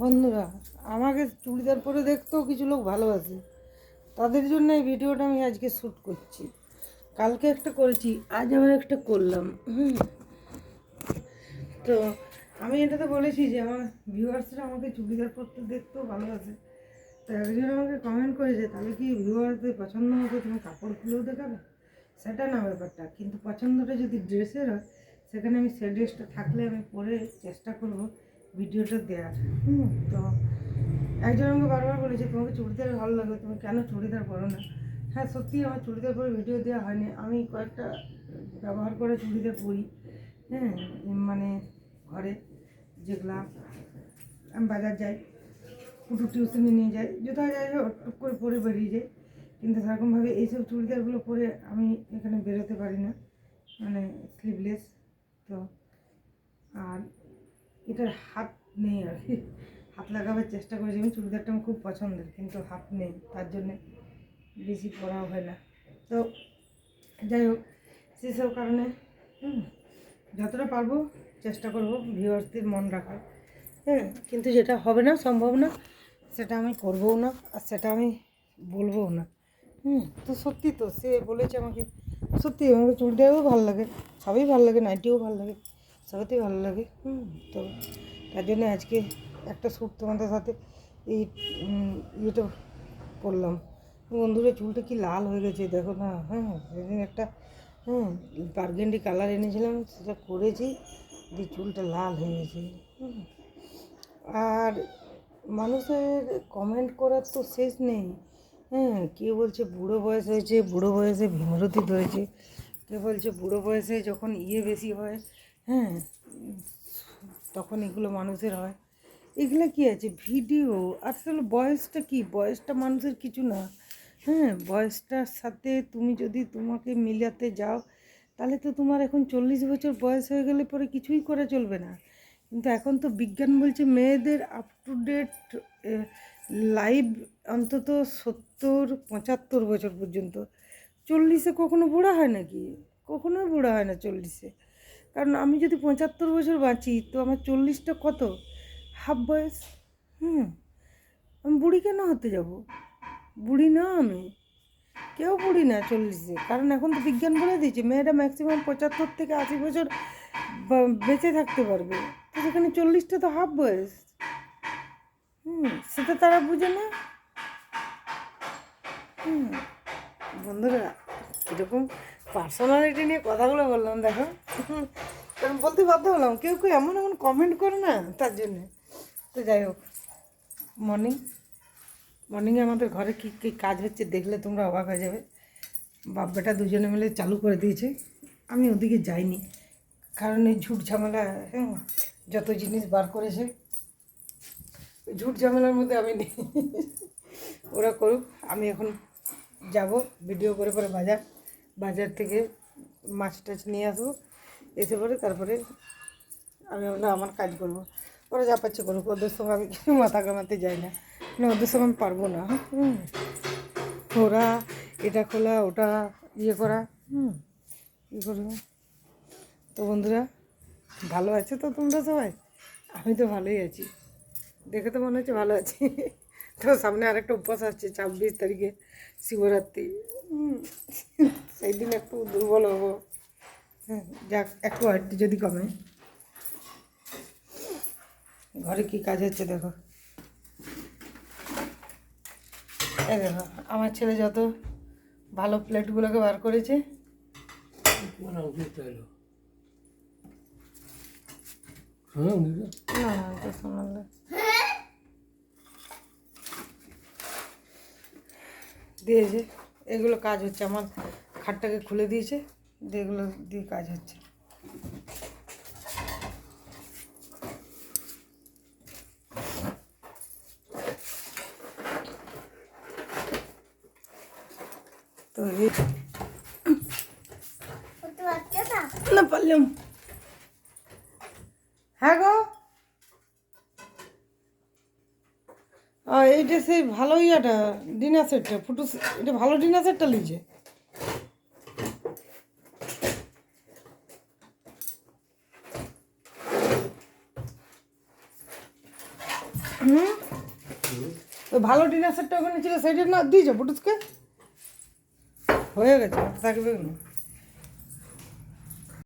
বন্ধুরা, আমাকে চুড়িদার পরে দেখতেও কিছু লোক ভালোবাসে। তাদের জন্য এই ভিডিওটা আমি আজকে শ্যুট করছি। কালকে একটা করেছি, আজ আমার একটা করলাম তো আমি এটাতে বলেছি যে, আমার ভিউয়ার্সরা আমাকে চুড়িদার পরতে দেখতেও ভালোবাসে। তো একজন আমাকে কমেন্ট করেছে, তাহলে কি ভিউয়ার্সদের পছন্দ মতো তুমি কাপড় খুলেও দেখাবে? সেটা না ব্যাপারটা, কিন্তু পছন্দটা যদি ড্রেসের হয়, সেখানে আমি সে ড্রেসটা থাকলে আমি পরে চেষ্টা করব। ভিডিওটা দেওয়ার হুম, তো একজন আমাকে বারবার বলেছে, তোমাকে চুড়িদার ভালো লাগে তুমি কেন চুড়িদার পরো না? হ্যাঁ সত্যি আমার চুড়িদার পরে ভিডিও দেওয়া হয়নি। আমি কয়েকটা ব্যবহার করে চুড়িদার পরি হ্যাঁ মানে ঘরে যেগুলা আমি বাজার যাই কুটু টিউশনে নিয়ে যাই কোথায় যাই টুক করে পরে বেরিয়ে যাই। কিন্তু সেরকমভাবে এইসব চুড়িদারগুলো পরে আমি এখানে বেরোতে পারি না মানে স্লিভলেস তো আর এটার হাত নেই আর কি। হাত লাগাবার চেষ্টা করেছি, আমি চুড়িদারটা আমার খুব পছন্দের, কিন্তু হাত নেই, তার জন্যে বেশি পরাও হয় না। তো যাই হোক, সেসব কারণে যতটা পারব চেষ্টা করব ভিউয়ার্সদের মন রাখার। হ্যাঁ কিন্তু যেটা হবে না, সম্ভব না, সেটা আমি করবও না, আর সেটা আমি বলবও না। হুম, তো সত্যি তো, সে বলেছে আমাকে, সত্যি আমাকে চুড়িদারও ভালো লাগে, সবই ভালো লাগে, নাইটিও ভালো লাগে। সবতেই ভালো লাগে, হুম, তো তার জন্য আজকে একটা শ্যুট তোমাদের সাথে এই ইয়েটা করলাম বন্ধুরা, চুলটা কি লাল হয়ে গেছে, দেখো না হ্যাঁ সেদিন একটা হ্যাঁ বার্গেন্ডি কালার এনেছিলাম, সেটা করেছি, দিয়ে চুলটা লাল হয়ে গেছে, হুম। আর মানুষের কমেন্ট করার তো শেষ নেই হ্যাঁ কে বলছে বুড়ো বয়স হয়েছে, বুড়ো বয়সে ভীমরতি ধরেছে, কে বলছে বুড়ো বয়সে যখন ইয়ে বেশি হয় হ্যাঁ তখন এগুলো মানুষের হয়। এগুলো কি আছে? ভিডিও। আসলে বয়সটা কি? বয়সটা মানুষের কিছু না। হ্যাঁ বয়সটার সাথে তুমি যদি তোমাকে মিলাতে যাও, তাহলে তো তোমার এখন চল্লিশ বছর বয়স হয়ে গেলে পরে কিছুই করা চলবে না। কিন্তু এখন তো বিজ্ঞান বলছে মেয়েদের আপ টু ডেট লাইভ অন্তত সত্তর, পঁচাত্তর বছর পর্যন্ত। চল্লিশে কখনো বুড়া হয় নাকি? কখনোই বুড়া হয় না চল্লিশে। কারণ আমি যদি পঁচাত্তর বছর বাঁচি, তো আমার চল্লিশটা কত? হাফ বয়স? হুম। আমি বুড়ি কেন হতে যাব? বুড়ি না আমি। কেউ বুড়ি না চল্লিশে। কারণ এখন তো বিজ্ঞান বলে দিয়েছে, মেয়েরা ম্যাক্সিমাম পঁচাত্তর থেকে আশি বছর বেঁচে থাকতে পারবে। তো সেখানে চল্লিশটা তো হাফ বয়স। হুম, সেটা তারা বুঝে না। হুম, বন্ধুরা কীরকম পার্সোনালিটি নিয়ে কথাগুলো বললাম, দেখো। কারণ বলতে বাধ্য হলাম, কেউ কেউ এমন এমন কমেন্ট করে না তার জন্যে। তো যাই হোক মর্নিং মর্নিংয়ে আমাদের ঘরে কী কী কাজ হচ্ছে দেখলে তোমরা অবাক হয়ে যাবে। বাপ বেটা দুজনে মিলে চালু করে দিয়েছে। আমি ওদিকে যাইনি, কারণ এই ঝুট ঝামেলা হ্যাঁ যত জিনিস বার করেছে, ঝুট ঝামেলার মধ্যে আমি নেই। ওরা করুক, আমি এখন যাব ভিডিও করে পরে বাজার। বাজার থেকে মাছ টাছ নিয়ে আসব। এসে পরে তারপরে আমি আমরা আমার কাজ করব। ওরা যা পাচ্ছে করুক, ওদের সঙ্গে আমি কিছু মাথা কামাতে যাই না। না, ওদের সঙ্গে আমি পারব না। ওরা এটা খোলা, ওটা ইয়ে করা। হুম। ইয়ে করব? তো বন্ধুরা, ভালো আছে তো তোমরা সবাই? আমি তো ভালোই আছি। দেখে তো মনে হচ্ছে ভালো আছি। তো সামনে আরেকটা উপবাস আসছে ছাব্বিশ তারিখে শিবরাত্রি। সেই দিন একটু দুর্বল হব। হ্যাঁ যাক একটু আটটি যদি কমে। ঘরে কি কাজ হচ্ছে দেখো? এই দেখো আমার ছেলে যত ভালো প্লেটগুলোকে বার করেছে। হ্যাঁ না না এটা শোনালে দিয়েছে। এগুলো কাজ হচ্ছে আমার খাটটাকে খুলে দিয়েছে দিয়ে এগুলো দিয়ে কাজ হচ্ছে। তো এই না পারলাম। হ্যাঁ গো। এইটা সেই ভালো ইয়াটা, ডিনার সেটটা, ফুটো এটা ভালো ডিনার সেটটা লিজে হুম? ভালো ডিনার সেটটা ওখানে ছিল, সেইটা না দিয়েছ বুটুসকে হয়ে গেছে, থাকবে না।